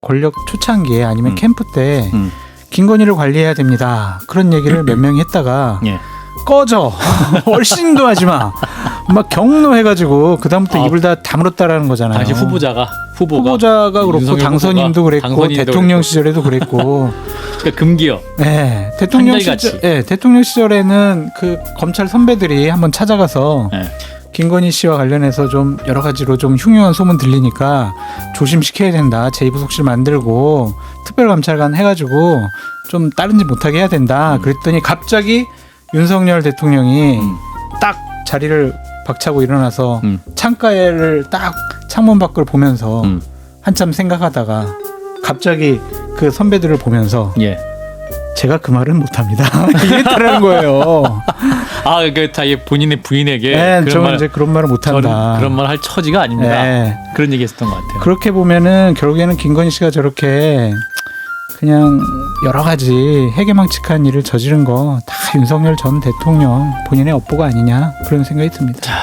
권력 초창기에 아니면 음. 캠프 때 음. 김건희를 관리해야 됩니다. 그런 얘기를 몇 명이 했다가 예. 꺼져 얼씬도 하지 마. 막 경로해가지고 그 다음부터 아. 입을 다 다물었다라는 거잖아요. 당시 후보자가 후보가 후보자가 그렇고 당선인도 후보가 그랬고 대통령 그랬고. 시절에도 그랬고 그러니까 금기어. 네, 대통령 한결같이. 시절 예, 대통령 시절에는 그 검찰 선배들이 한번 찾아가서 예. 김건희 씨와 관련해서 좀 여러 가지로 좀 흉흉한 소문 들리니까 조심시켜야 된다. 제2부속실 만들고 특별감찰관 해가지고 좀 다른 짓 못하게 해야 된다. 음. 그랬더니 갑자기 윤석열 대통령이 음. 딱 자리를 박차고 일어나서 음. 창가를 딱 창문 밖을 보면서 음. 한참 생각하다가 갑자기 그 선배들을 보면서 예. 제가 그 말은 못합니다. 이랬다는 거예요. 아, 그 자기 본인의 부인에게 네, 그런 저는 말 이제 그런 말을 못한다. 그런 말 할 처지가 아닙니다. 네. 그런 얘기했었던 것 같아요. 그렇게 보면은 결국에는 김건희 씨가 저렇게 그냥 여러 가지 해괴망측한 일을 저지른 거 다 윤석열 전 대통령 본인의 업보가 아니냐 그런 생각이 듭니다.